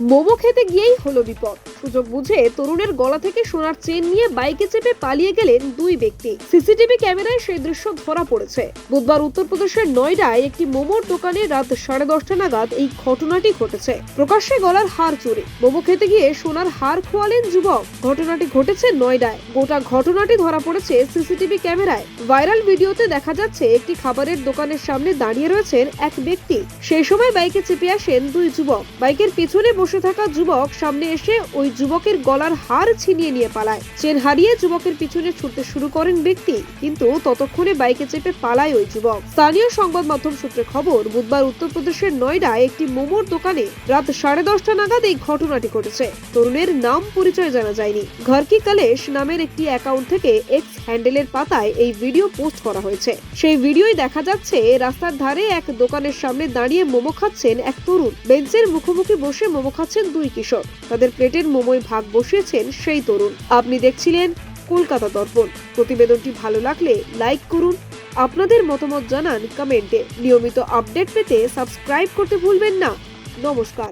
মোমো খেতে গিয়েই হলো বিপদ। সুযোগ বুঝে তরুণের গলা থেকে সোনার চেন নিয়ে বাইকে চেপে পালিয়ে গেলেন দুই ব্যক্তি। সিসিটিভি ক্যামেরায় সেই দৃশ্য ধরা পড়েছে। বুধবার উত্তরপ্রদেশের নয়ডায় একটি মোমোর দোকানে রাত সাড়ে দশটা নাগাদ এই ঘটনাটি ঘটেছে। প্রকাশ্যে গলার হার চুরি। মোমো খেতে গিয়ে সোনার হার খোয়ালেন যুবক। ঘটনাটি ঘটেছে নয়ডায়। গোটা ঘটনাটি ধরা পড়েছে সিসিটিভি ক্যামেরায়। ভাইরাল ভিডিওতে দেখা যাচ্ছে একটি খাবারের দোকানের সামনে দাঁড়িয়ে রয়েছেন এক ব্যক্তি। সেই সময় বাইকে চেপে আসেন দুই যুবক। বাইকের পিছনে বসে থাকা যুবক সামনে এসে ওই যুবকের গলার হার ছিনিয়ে নিয়ে পালায়। চেন হারিয়ে যুবকের পিছনে ছুটতে শুরু করেন ব্যক্তি, কিন্তু ততক্ষণে বাইকে চেপে পালায় ওই যুবক। স্থানীয় সংবাদ মাধ্যম সূত্রে খবর, বুধবার উত্তরপ্রদেশের নয়ডায় একটি মোমোর দোকানে রাত সাড়ে দশটা নাগাদ এই ঘটনাটি ঘটেছে। তরুণের নাম পরিচয় জানা যায়নি। ঘর কি কালেশ নামের একটি অ্যাকাউন্ট থেকে এক্স হ্যান্ডেলের পাতায় এই ভিডিও পোস্ট করা হয়েছে। সেই ভিডিওয় দেখা যাচ্ছে, রাস্তার ধারে এক দোকানের সামনে দাঁড়িয়ে মোমো খাচ্ছেন এক তরুণ। বেঞ্চের মুখোমুখি বসে মোমো খাচ্ছেন দুই কিশোর। তাদের প্লেটের মোমোয় ভাগ বসিয়েছেন সেই তরুণ। আপনি দেখছিলেন কলকাতা দর্পণ। প্রতিবেদনটি ভালো লাগলে লাইক করুন, আপনাদের মতামত জানান কমেন্টে। নিয়মিত আপডেট পেতে সাবস্ক্রাইব করতে ভুলবেন না। নমস্কার।